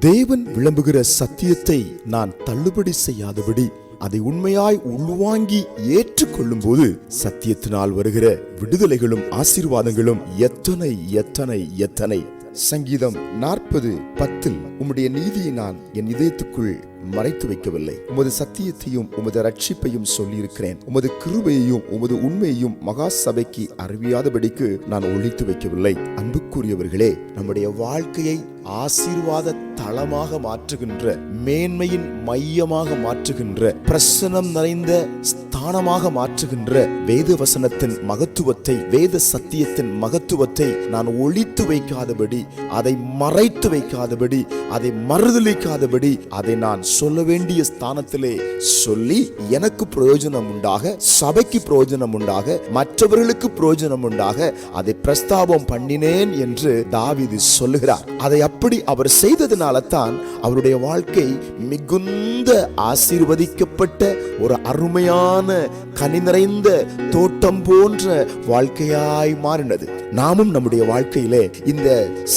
தேவன் விளம்புகிற சத்தியத்தை நான் தள்ளுபடி செய்யாதபடி அதை உண்மையாய் உள்வாங்கி ஏற்றுக்கொள்ளும் போது சத்தியத்தினால் வருகிற விடுதலைகளும் ஆசீர்வாதங்களும் எத்தனை எத்தனை எத்தனை? சங்கீதம் நாற்பது பத்தில் உம்முடைய நீதியை நான் என் இதயத்துக்குள் மறைத்து வைக்கவில்லை. உமது சத்தியத்தையும் உமது ரட்சிப்பையும் சொல்லியிருக்கிறேன். உமது கிருபையையும் உமது உண்மையையும் மகா சபைக்கு அறிவியாதபடிக்கு நான் ஒழித்து வைக்கவில்லை. அன்புக்குரியவர்களே நம்முடைய வாழ்க்கையை ஆசீர்வாத தளமாக மாற்றுகின்ற மேன்மையின் மையமாக மாற்றுகின்ற பிரசனம் நிறைந்த ஸ்தானமாக மாற்றுகின்ற வேத வசனத்தின் மகத்துவத்தை வேத சத்தியத்தின் மகத்துவத்தை நான் ஒழித்து வைக்காதபடி அதை மறைத்து வைக்காதபடி அதை மறுதளிக்காதபடி அதை நான் சொல்ல வேண்டிய ஸ்தானத்திலே சொல்லி எனக்கு பிரயோஜனம் உண்டாக சபைக்கு பிரயோஜனம் உண்டாக மற்றவர்களுக்கு பிரயோஜனம் உண்டாக அதை பிரஸ்தாபம் பண்ணினேன் என்று தாவிது சொல்லுகிறார். அதை அப்படி அவர் செய்ததினால தான் அவருடைய வாழ்க்கை மிகுந்த ஆசீர்வதிக்கப்பட்ட ஒரு அருமையான கனி நிறைந்த தோட்டம் போன்ற வாழ்க்கையாய் மாறினது. நாமும் நம்முடைய வாழ்க்கையிலே இந்த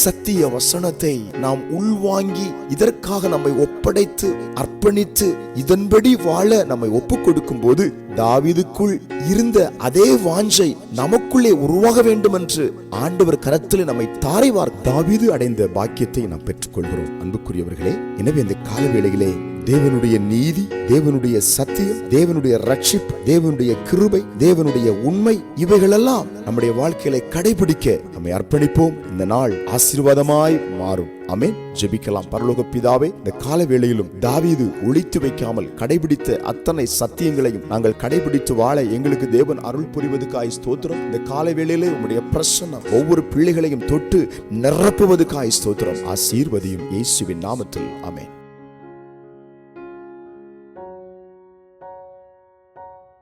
சத்திய வசனத்தை நாம் உள்வாங்கி இதற்காக நம்மை ஒப்படைத்து அர்ப்பணித்து இதன்படி வாழ நம்மை ஒப்புக் கொடுக்கும் போது தாவீதுக்குள் இருந்த அதே வாஞ்சை நமக்குள்ளே உருவாக வேண்டும் என்று ஆண்டவர் கரத்தில் நம்மை தாரைவார் தாவீது அடைந்த பாக்கியத்தை நாம் பெற்றுக்கொள்கிறோம். அன்புக்குரியவர்களே எனவே இந்த காலவேளையிலே தேவனுடைய நீதி தேவனுடைய சத்தியம் தேவனுடைய ரட்சிப்பு தேவனுடைய கிருபை தேவனுடைய உண்மை இவைகளெல்லாம் நம்முடைய வாழ்க்கையில கடைபிடிக்க நம்மை அர்ப்பணிப்போம். இந்த நாள் ஆசீர்வாதமாய் மாறும். அமேன் ஜெபிக்கலாம். பரலோக பிதாவே இந்த கால வேளையிலும் தாவீது ஒழித்து வைக்காமல் கடைபிடித்த அத்தனை சத்தியங்களையும் நாங்கள் கடைபிடித்து வாழ எங்களுக்கு தேவன் அருள் புரிவதுக்காய் ஸ்தோத்திரம். இந்த கால வேளையிலே உங்களுடைய பிரசனம் ஒவ்வொரு பிள்ளைகளையும் தொட்டு நிரப்புவதுக்காய் ஸ்தோத்திரம். ஆசீர்வதியும் இயேசுவின் நாமத்தில். அமேன்